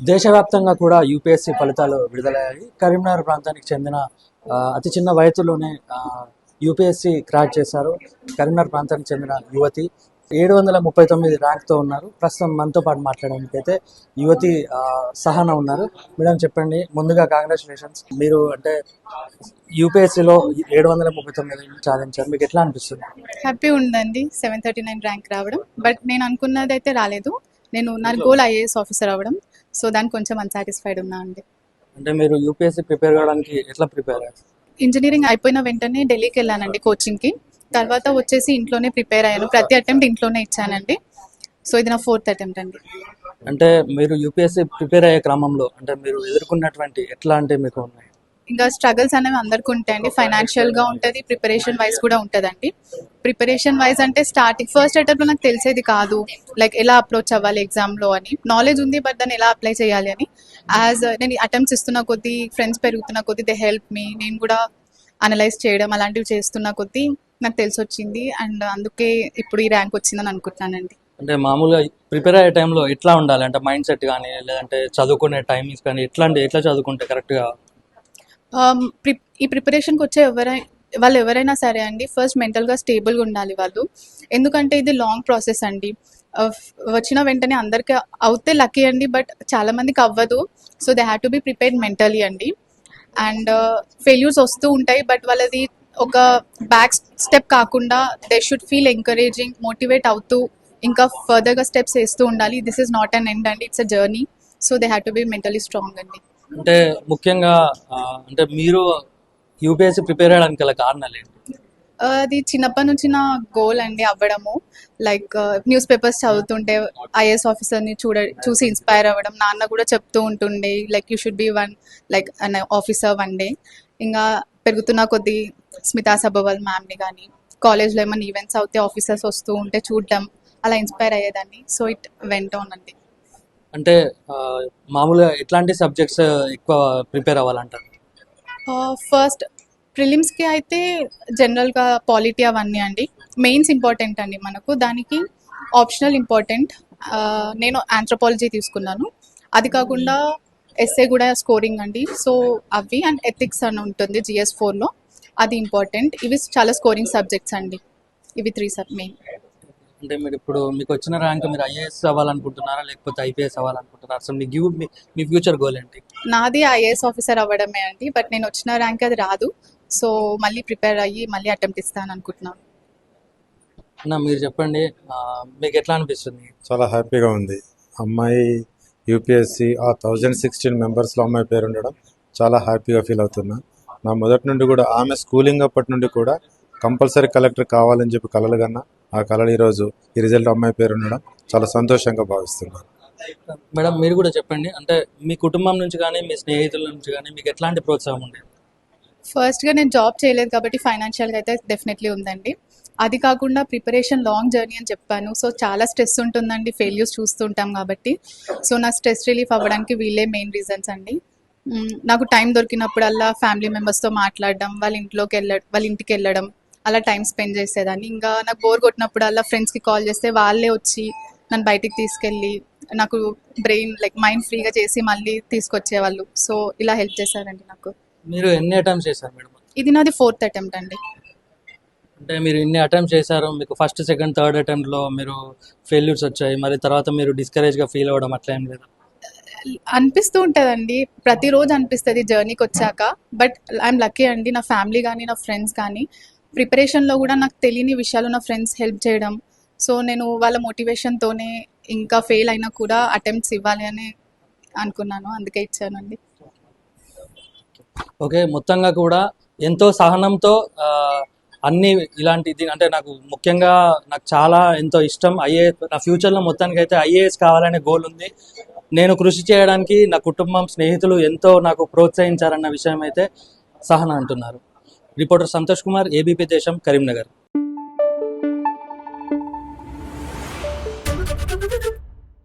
దేశవ్యాప్తంగా కూడా యూపీఎస్సీ ఫలితాలు విడుదలయ్యాయి. కరీంనగర్ ప్రాంతానికి చెందిన అతి చిన్న వయసులోనే యూపీఎస్సీ క్రాక్ చేశారు. కరీంనగర్ ప్రాంతానికి చెందిన యువతి ఏడు వందల ముప్పై తొమ్మిది ర్యాంక్తో ఉన్నారు. ప్రస్తుతం మనతో పాటు మాట్లాడడానికి అయితే యువతి సహన ఉన్నారు. మేడం చెప్పండి ముందుగా కంగ్రాచులేషన్స్ మీరు అంటే యూపీఎస్సీలో ఏడు వందల ముప్పై తొమ్మిది సాధించారు. మీకు ఎట్లా అనిపిస్తుంది? హ్యాపీ ఉందండి. సెవెన్ థర్టీ నైన్ ర్యాంక్ రావడం. బట్ నేను అనుకున్నది అయితే రాలేదు. నేను నా గోల్ ఐఏఎస్ ఆఫీసర్ అవ్వడం. సో దానికి కొంచెం అన్సాటిస్ఫైడ్ ఉన్నా అండి. అంటే మీరు యూపీఎస్సీ ప్రిపేర్ కావడానికి ఎట్లా ప్రిపేర్ ఇంజనీరింగ్ అయిపోయిన వెంటనే ఢిల్లీకి వెళ్ళానండి కోచింగ్కి తర్వాత వచ్చేసి ఇంట్లోనే ప్రిపేర్ అయ్యాను. ప్రతి అటెంప్ట్ ఇంట్లోనే ఇచ్చానండి. సో ఇది నా ఫోర్త్ అటెంప్ట్ అండి. అంటే మీరు యూపీఎస్సీ ప్రిపేర్ అయ్యే క్రమంలో అంటే మీరు ఎదుర్కొన్నటువంటి ఎట్లాంటి మీకు ఉన్నాయి? ఇంకా స్ట్రగుల్స్ అనేవి అందరికీ ఉంటాయండి. ఫైనాన్షియల్గా ఉంటుంది ప్రిపరేషన్ వైజ్ కూడా ఉంటుందండి. ప్రిపరేషన్ వైజ్ అంటే స్టార్టింగ్ ఫస్ట్ అటెంప్ట్లో నాకు తెలిసేది కాదు లైక్ ఎలా అప్రోచ్ అవ్వాలి ఎగ్జామ్లో అని. నాలెడ్జ్ ఉంది బట్ దాన్ని ఎలా అప్లై చేయాలి అని. యాజ్ నేను అటెంప్ట్స్ ఇస్తున్న కొద్దీ ఫ్రెండ్స్ పెరుగుతున్న కొద్దీ దే హెల్ప్ మీ నేను కూడా అనలైజ్ చేయడం అలాంటివి చేస్తున్న కొద్దీ నాకు తెలిసి వచ్చింది. అండ్ అందుకే ఇప్పుడు ఈ ర్యాంక్ వచ్చిందని అనుకుంటున్నానండి. అంటే మామూలుగా ప్రిపేర్ అయ్యే టైంలో ఎట్లా ఉండాలి? అంటే మైండ్ సెట్ కానీ లేదంటే చదువుకునే టైమింగ్స్ కానీ ఎట్లాంటి ఎట్లా చదువుకుంటే కరెక్ట్గా Um, ఈ ప్రిపరేషన్కి వచ్చే ఎవరైనా వాళ్ళు ఎవరైనా సరే అండి ఫస్ట్ మెంటల్గా స్టేబుల్గా ఉండాలి వాళ్ళు. ఎందుకంటే ఇది లాంగ్ ప్రాసెస్ అండి. Uh, వచ్చిన వెంటనే అందరికి అవుతే లక్కీ అండి బట్ చాలా మందికి అవ్వదు. So they have to be prepared mentally అండి. అండ్ ఫెయిల్యూర్స్ uh, వస్తూ ఉంటాయి బట్ వాళ్ళది ఒక బ్యాక్ స్టెప్ కాకుండా they should feel encouraging motivate అవుతూ ఇంకా ఫర్దర్గా స్టెప్స్ వేస్తూ ఉండాలి. This is not an end అండి it's a journey so they have to be mentally strong అండి. అంటే ముఖ్యంగా అంటే మీరు యూపీఎస్సీ ప్రిపేర్ అయ్యడానికి గల కారణాలు ఏంటి? అది చిన్నప్పటి నుంచి నా గోల్ అండి అవ్వడము. లైక్ న్యూస్ పేపర్స్ చదువుతుంటే ఐఏఎస్ ఆఫీసర్ని చూడ చూసి ఇన్స్పైర్ అవ్వడం. నాన్న కూడా చెప్తూ ఉంటుండే like you should be one like an officer one day. ఇంకా పెరుగుతున్న కొద్దీ స్మితా సబవల్ మ్యామ్ని కానీ కాలేజ్లో ఏమైనా ఈవెంట్స్ అవుతే ఆఫీసర్స్ వస్తూ ఉంటే చూడడం అలా ఇన్స్పైర్ అయ్యేదాన్ని. సో ఇట్ వెంట అండి. అంటే మామూలుగా ఎట్లాంటి సబ్జెక్ట్స్ ఎక్కువ ప్రిపేర్ అవ్వాలంటారు? ఫస్ట్ ప్రిలిమ్స్కి అయితే జనరల్గా పాలిటీ అవన్నీ అండి. మెయిన్స్ ఇంపార్టెంట్ అండి మనకు. దానికి ఆప్షనల్ ఇంపార్టెంట్. నేను ఆంథ్రోపాలజీ తీసుకున్నాను. అది కాకుండా ఎస్ఏ కూడా స్కోరింగ్ అండి. సో అవి అండ్ ఎథిక్స్ అని ఉంటుంది జిఎస్ ఫోర్లో. అది ఇంపార్టెంట్. ఇవి చాలా స్కోరింగ్ సబ్జెక్ట్స్ అండి. ఇవి త్రీ సబ్ మెయిన్. అంటే మీరు ఇప్పుడు మీకు వచ్చిన ర్యాంక్ మీరు ఐఏఎస్ అవ్వాలనుకుంటున్నారా? లేకపోతే ఐపీఎస్ అవ్వాలనుకుంటున్నారా? అసలు మీ గివ్ మీ మీ ఫ్యూచర్ గోల్ ఏంటి? నాది ఐఏఎస్ ఆఫీసర్ అవ్వడమే అండి. బట్ నేను వచ్చిన ర్యాంక్ అది రాదు. సో మళ్ళీ ప్రిపేర్ అయ్యి మళ్ళీ అటెంప్ట్ ఇస్తాను అనుకుంటున్నాను. అన్న మీరు చెప్పండి. మీకు ఎట్లా అనిపిస్తుంది? చాలా హ్యాపీగా ఉంది. అమ్మాయి యూపీఎస్సి ఆ థౌజండ్ సిక్స్టీన్ మెంబర్స్లో అమ్మాయి పేరు ఉండడం చాలా హ్యాపీగా ఫీల్ అవుతున్నా. నా మొదటి నుండి కూడా ఆమె స్కూలింగ్ అప్పటి నుండి కూడా కంపల్సరీ కలెక్టర్ కావాలని చెప్పి కలలు కన్నా ఆ కళలు ఈరోజు ఈ రిజల్ట్ అమ్మాయి పేరు ఉండడం చాలా సంతోషంగా భావిస్తున్నాను మేడం మీరు కూడా చెప్పండి. అంటే మీ కుటుంబం నుంచి కానీ మీ స్నేహితుల నుంచి కానీ మీకు ఎట్లాంటి ప్రోత్సాహం ఉండేది ఫస్ట్గా నేను జాబ్ చేయలేదు కాబట్టి ఫైనాన్షియల్గా అయితే డెఫినెట్లీ ఉందండి. అది కాకుండా ప్రిపరేషన్ లాంగ్ జర్నీ అని చెప్పాను. సో చాలా స్ట్రెస్ ఉంటుందండి. ఫెయిల్యూర్స్ చూస్తుంటాం కాబట్టి. సో నా స్ట్రెస్ రిలీఫ్ అవ్వడానికి వీళ్ళే మెయిన్ రీజన్స్ అండి. నాకు టైం దొరికినప్పుడల్లా ఫ్యామిలీ మెంబర్స్తో మాట్లాడడం వాళ్ళ ఇంట్లోకి వెళ్ళ వాళ్ళ ఇంటికి వెళ్ళడం అలా టైం స్పెండ్ చేసేదాన్ని. ఇంకా నాకు బోర్ కొట్టినప్పుడల్లా ఫ్రెండ్స్కి కాల్ చేస్తే వాళ్ళే వచ్చి నన్ను బయటికి తీసుకెళ్ళి నాకు బ్రెయిన్ లైక్ మైండ్ ఫ్రీగా చేసి మళ్ళీ తీసుకొచ్చేవాళ్ళు. సో ఇలా హెల్ప్ చేశారండి నాకు. మీరు ఎన్ని అటెంప్ట్స్ చేశారు మేడం? ఇది నాది ఫోర్త్ అటెంప్ట్ అండి. అంటే మీరు ఇన్ని అటెంప్ట్స్ చేశారు మీకు ఫస్ట్ సెకండ్ థర్డ్ అటెంప్ట్లో మీరు ఫెయిల్యూర్స్ వచ్చాయి మరి తర్వాత మీరు డిస్కరేజ్గా ఫీల్ అవ్వడం అట్లా ఏం లేదు? అనిపిస్తూ ఉంటుందండి. ప్రతిరోజు అనిపిస్తుంది జర్నీకి వచ్చాక. బట్ ఐఎమ్ లక్కీ అండి నా ఫ్యామిలీ కానీ నా ఫ్రెండ్స్ కానీ ప్రిపరేషన్లో కూడా నాకు తెలియని విషయాలు నా ఫ్రెండ్స్ హెల్ప్ చేయడం. సో నేను వాళ్ళ మోటివేషన్తోనే ఇంకా ఫెయిల్ అయినా కూడా అటెంప్ట్స్ ఇవ్వాలి అని అనుకున్నాను. అందుకే ఇచ్చానండి. ఓకే మొత్తంగా కూడా ఎంతో సహనంతో అన్ని ఇలాంటి దీని అంటే నాకు ముఖ్యంగా నాకు చాలా ఎంతో ఇష్టం. ఐఏ నా ఫ్యూచర్లో మొత్తానికి అయితే ఐఏఎస్ కావాలనే గోల్ ఉంది. నేను కృషి చేయడానికి నా కుటుంబం స్నేహితులు ఎంతో నాకు ప్రోత్సహించారన్న విషయం అయితే సహన అంటున్నారు. రిపోర్టర్ సంతోష్ కుమార్ ఏబీపీ దేశం కరీంనగర్.